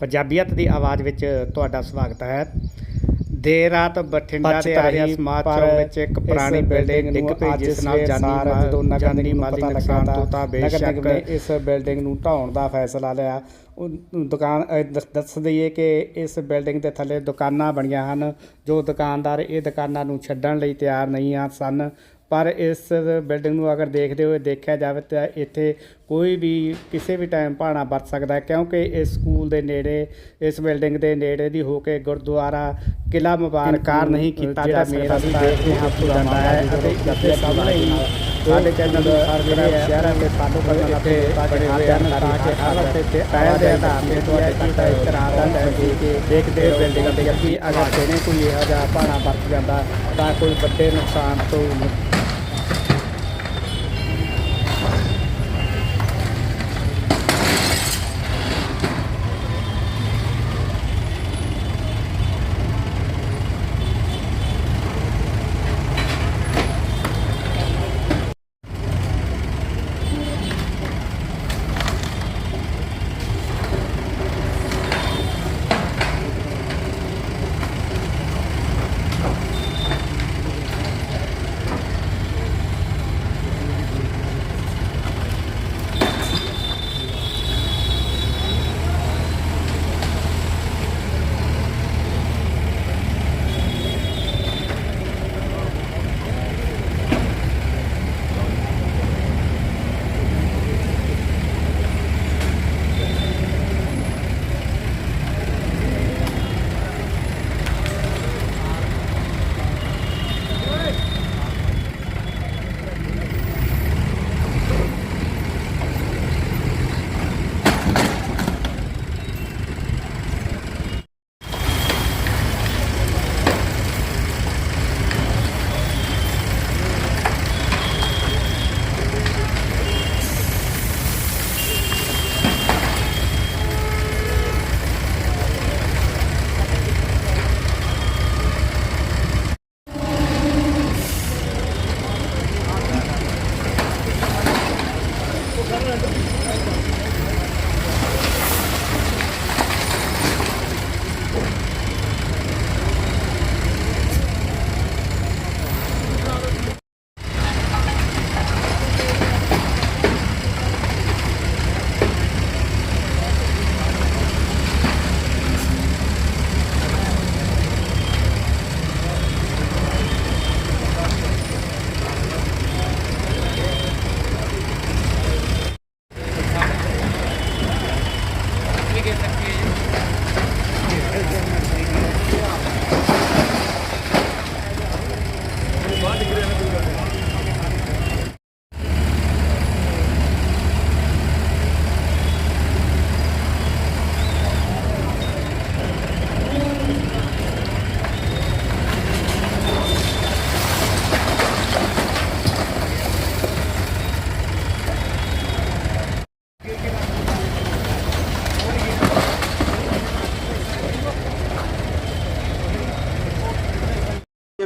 ਪੰਜਾਬੀਅਤ ਦੀ ਆਵਾਜ਼ ਵਿੱਚ ਤੁਹਾਡਾ ਸਵਾਗਤ ਹੈ। ਦੇਰ ਰਾਤ ਬਠਿੰਡਾ ਦੇ ਆਰੀਆ ਸਮਾਜ ਚੌਕ ਵਿੱਚ ਇੱਕ ਪੁਰਾਣੀ ਬਿਲਡਿੰਗ ਡਿੱਗ ਨੂੰ ਪਈ ਜਿਸ ਨਾਲ ਜਾਨੀ ਮਾਲ ਜਾਨੀ ਮਾਲੀ ਨੁਕਸਾਨ ਤੋਂ ਤਾਂ ਬੇਸ਼ੱਕ ਇਸ ਬਿਲਡਿੰਗ ਨੂੰ ਢਾਉਣ ਦਾ ਫੈਸਲਾ ਲਿਆ। ਉਹ ਦੁਕਾਨ ਦੱਸ ਦਈਏ ਕਿ ਇਸ ਬਿਲਡਿੰਗ ਦੇ ਥੱਲੇ ਦੁਕਾਨਾਂ ਬਣੀਆਂ ਹਨ ਜੋ ਦੁਕਾਨਦਾਰ ਇਹ ਦੁਕਾਨਾਂ ਨੂੰ ਛੱਡਣ ਲਈ ਤਿਆਰ ਨਹੀਂ ਆ ਸਨ। ਪਰ ਇਸ ਬਿਲਡਿੰਗ ਨੂੰ ਅਗਰ ਦੇਖਦੇ ਹੋਏ ਦੇਖਿਆ ਜਾਵੇ ਤਾਂ ਇੱਥੇ ਕੋਈ ਵੀ ਕਿਸੇ ਵੀ ਟਾਈਮ ਭਾਣਾ ਵਰਤ ਸਕਦਾ ਹੈ ਕਿਉਂਕਿ ਇਸ ਸਕੂਲ ਦੇ ਨੇੜੇ ਇਸ ਬਿਲਡਿੰਗ ਦੇ ਨੇੜੇ ਦੀ ਹੋ ਕੇ ਗੁਰਦੁਆਰਾ ਕਿਲਾ ਮੁਬਾਰਕ ਇਨਕਾਰ ਨਹੀਂ ਕੀਤਾ ਜਾ ਮੇਰਾ ਸਕਦਾ। ਦੇਖਦੇ ਹਾਂ ਜਾਂਦਾ ਹੈ ਅਤੇ ਇੱਥੇ ਸਾਹਮਣੇ ਹੀ ਸਾਡੇ ਚੈਨਲ ਦੇ ਬੜੇ ਹੋਏ ਹਨ ਤਾਂ ਕਿ ਹਰ ਵਕਤ ਇੱਥੇ ਪਹਿਲ ਦੇ ਆਧਾਰ ਤੇ ਤੁਹਾਡੇ ਤੱਕ ਇਤਰਾਜ਼ ਦਾ ਹੈ ਕਿ ਦੇਖਦੇ ਬਿਲਡਿੰਗ ਦੇ ਕਿ ਅਗਰ ਦੇਣੇ ਕੋਈ ਇਹੋ ਜਿਹਾ ਵਰਤ ਜਾਂਦਾ ਤਾਂ ਕੋਈ ਵੱਡੇ ਨੁਕਸਾਨ ਤੋਂ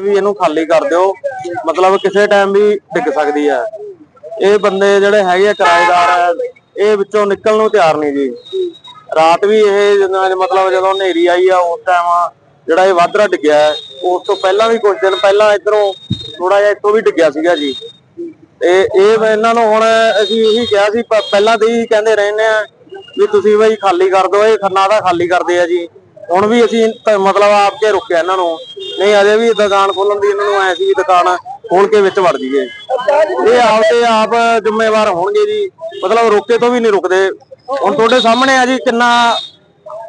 ਵੀ ਇਹਨੂੰ ਖਾਲੀ ਕਰ ਦਿਓ, ਮਤਲਬ ਕਿਸੇ ਟਾਈਮ ਵੀ ਡਿੱਗ ਸਕਦੀ ਹੈ। ਇਹ ਬੰਦੇ ਜਿਹੜੇ ਹੈਗੇ ਆ ਕਿਰਾਏਦਾਰ ਇਹ ਵਿੱਚੋਂ ਨਿਕਲਣ ਨੂੰ ਤਿਆਰ ਨਹੀਂ ਜੀ। ਰਾਤ ਵੀ ਇਹ ਮਤਲਬ ਜਦੋਂ ਹਨੇਰੀ ਆਈ ਆ, ਉਸ ਟਾਈਮ ਜਿਹੜਾ ਇਹ ਵਾਧਰਾ ਡਿੱਗਿਆ ਉਸ ਤੋਂ ਪਹਿਲਾਂ ਵੀ ਕੁਝ ਦਿਨ ਪਹਿਲਾਂ ਇਧਰੋਂ ਥੋੜਾ ਜਿਹਾ ਇੱਥੋਂ ਵੀ ਡਿੱਗਿਆ ਸੀਗਾ ਜੀ। ਤੇ ਇਹ ਇਹਨਾਂ ਨੂੰ ਹੁਣ ਅਸੀਂ ਇਹੀ ਕਿਹਾ ਸੀ ਪਹਿਲਾਂ ਤੇ ਹੀ ਕਹਿੰਦੇ ਰਹਿੰਦੇ ਆ ਵੀ ਤੁਸੀਂ ਬਈ ਖਾਲੀ ਕਰ ਦਿਓ, ਇਹ ਖੰਨਾ ਦਾ ਖਾਲੀ ਕਰਦੇ ਆ ਜੀ। ਹੁਣ ਵੀ ਅਸੀਂ ਮਤਲਬ ਆਪ ਕੇ ਰੁਕਿਆ ਇਹਨਾਂ ਨੂੰ। ਨਹੀਂ ਅਜੇ ਵੀ ਦੁਕਾਨ ਖੋਲਣ ਦੀ ਇਹਨਾਂ ਨੂੰ ਐ ਸੀ ਵੀ ਦੁਕਾਨ ਖੋਲ ਕੇ ਵਿੱਚ ਵੜ ਜੀਏ ਇਹ ਆਪ ਤੇ ਆਪ ਜ਼ਿੰਮੇਵਾਰ ਹੋਣਗੇ ਜੀ। ਮਤਲਬ ਰੋਕੇ ਤੋਂ ਵੀ ਨਹੀਂ ਰੁਕਦੇ। ਹੁਣ ਤੁਹਾਡੇ ਸਾਹਮਣੇ ਆ ਜੀ ਕਿੰਨਾ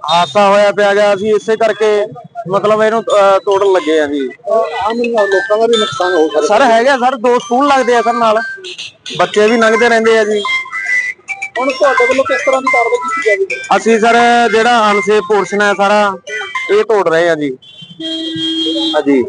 ਹਾਦਸਾ ਹੋਇਆ ਪਿਆ ਗਿਆ ਅਸੀਂ ਇਸੇ ਕਰਕੇ ਮਤਲਬ ਇਹਨੂੰ ਤੋੜਨ ਲੱਗੇ ਆ ਜੀ। ਆਮ ਲੋਕਾਂ ਦਾ ਵੀ ਨੁਕਸਾਨ ਹੋ ਸਕਦਾ ਸਰ ਹੈਗਾ ਸਰ ਦੋ ਸਕੂਲ ਲੱਗਦੇ ਆ ਸਰ ਨਾਲ। ਬੱਚੇ ਵੀ ਲੰਘਦੇ ਰਹਿੰਦੇ ਆ ਜੀ। ਹੁਣ ਤੁਹਾਡੇ ਵੱਲੋਂ ਕਿਸ ਤਰ੍ਹਾਂ ਦੀ ਕਾਰਵਾਈ ਕੀਤੀ ਜਾਵੇਗੀ? ਅਸੀਂ ਸਰ ਜਿਹੜਾ ਅਨਸੇਫ ਪੋਰਸ਼ਨ ਹੈ ਸਾਰਾ ਇਹ ਤੋੜ ਰਹੇ ਆ ਜੀ। ਹਾਂਜੀ।